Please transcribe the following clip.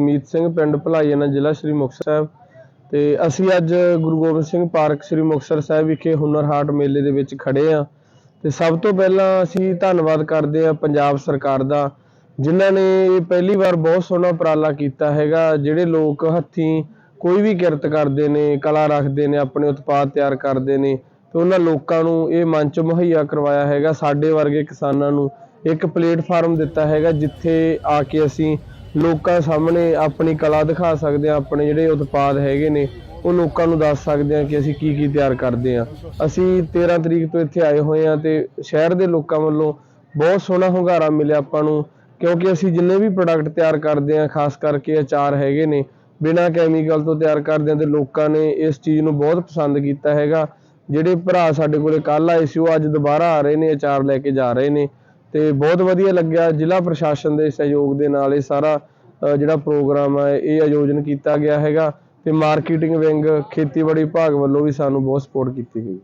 ਮੀਤ ਸਿੰਘ ਪਿੰਡ ਭਲਾਈਆਣਾ ਜ਼ਿਲ੍ਹਾ ਸ਼੍ਰੀ ਮੁਕਤਸਰ ਸਾਹਿਬ ਤੇ ਅਸੀਂ ਅੱਜ ਗੁਰੂ ਗੋਬਿੰਦ ਸਿੰਘ ਪਾਰਕ ਸ਼੍ਰੀ ਮੁਕਤਸਰ ਸਾਹਿਬ ਵਿਖੇ ਹੁਨਰ ਹਾਟ ਮੇਲੇ ਦੇ ਵਿੱਚ ਖੜੇ ਆ ਤੇ ਸਭ ਤੋਂ ਪਹਿਲਾਂ ਅਸੀਂ ਧੰਨਵਾਦ ਕਰਦੇ ਆ ਪੰਜਾਬ ਸਰਕਾਰ ਦਾ, ਜਿਨ੍ਹਾਂ ਨੇ ਇਹ ਪਹਿਲੀ ਵਾਰ ਬਹੁਤ ਸੋਹਣਾ ਉਪਰਾਲਾ ਕੀਤਾ ਹੈਗਾ, ਜਿਹੜੇ ਲੋਕ ਹੱਥੀਂ ਕੋਈ ਵੀ ਕਿਰਤ ਕਰਦੇ ਨੇ, ਕਲਾ ਰੱਖਦੇ ਨੇ, ਆਪਣੇ ਉਤਪਾਦ ਤਿਆਰ ਕਰਦੇ ਨੇ ਤੇ ਉਹਨਾਂ ਲੋਕਾਂ ਨੂੰ ਇਹ ਮੰਚ ਮੁਹੱਈਆ ਕਰਵਾਇਆ ਹੈਗਾ, ਸਾਡੇ ਵਰਗੇ ਕਿਸਾਨਾਂ ਨੂੰ ਇੱਕ ਪਲੇਟਫਾਰਮ ਦਿੱਤਾ ਹੈਗਾ, ਜਿੱਥੇ ਆ ਕੇ ਅਸੀਂ ਲੋਕਾਂ ਸਾਹਮਣੇ ਆਪਣੀ ਕਲਾ ਦਿਖਾ ਸਕਦੇ ਹਾਂ, ਆਪਣੇ ਜਿਹੜੇ ਉਤਪਾਦ ਹੈਗੇ ਨੇ, ਉਹ ਲੋਕਾਂ ਨੂੰ ਦੱਸ ਸਕਦੇ ਹਾਂ ਕਿ ਅਸੀਂ ਕੀ ਕੀ ਤਿਆਰ ਕਰਦੇ ਹਾਂ। ਅਸੀਂ 13 ਤਰੀਕ ਤੋਂ ਇੱਥੇ ਆਏ ਹੋਏ ਹਾਂ ਤੇ ਸ਼ਹਿਰ ਦੇ ਲੋਕਾਂ ਵੱਲੋਂ ਬਹੁਤ ਸੋਹਣਾ ਹੁੰਗਾਰਾ ਮਿਲਿਆ ਆਪਾਂ ਨੂੰ, ਕਿਉਂਕਿ ਅਸੀਂ ਜਿੰਨੇ ਵੀ ਪ੍ਰੋਡਕਟ ਤਿਆਰ ਕਰਦੇ ਹਾਂ, ਖਾਸ ਕਰਕੇ ਅਚਾਰ ਹੈਗੇ ਨੇ, ਬਿਨਾਂ ਕੈਮੀਕਲ ਤੋਂ ਤਿਆਰ ਕਰਦੇ ਹਾਂ ਤੇ ਲੋਕਾਂ ਨੇ ਇਸ ਚੀਜ਼ ਨੂੰ ਬਹੁਤ ਪਸੰਦ ਕੀਤਾ ਹੈਗਾ। ਜਿਹੜੇ ਭਰਾ ਸਾਡੇ ਕੋਲੇ ਕੱਲ ਆਏ ਸੀ, ਉਹ ਅੱਜ ਦੁਬਾਰਾ ਆ ਰਹੇ ਨੇ, ਅਚਾਰ ਲੈ ਕੇ ਜਾ ਰਹੇ ਨੇ। ਤੇ ਬਹੁਤ ਵਧੀਆ ਲੱਗਿਆ। ਜ਼ਿਲ੍ਹਾ ਪ੍ਰਸ਼ਾਸਨ ਦੇ ਸਹਿਯੋਗ ਦੇ ਨਾਲ ਇਹ ਸਾਰਾ ਜਿਹੜਾ ਪ੍ਰੋਗਰਾਮ ਹੈ, ਇਹ ਆਯੋਜਨ ਕੀਤਾ ਗਿਆ ਹੈਗਾ ਤੇ ਮਾਰਕੀਟਿੰਗ ਵਿੰਗ ਖੇਤੀਬਾੜੀ ਵਿਭਾਗ ਵੱਲੋਂ ਵੀ ਸਾਨੂੰ ਬਹੁਤ ਸਪੋਰਟ ਕੀਤੀ ਗਈ।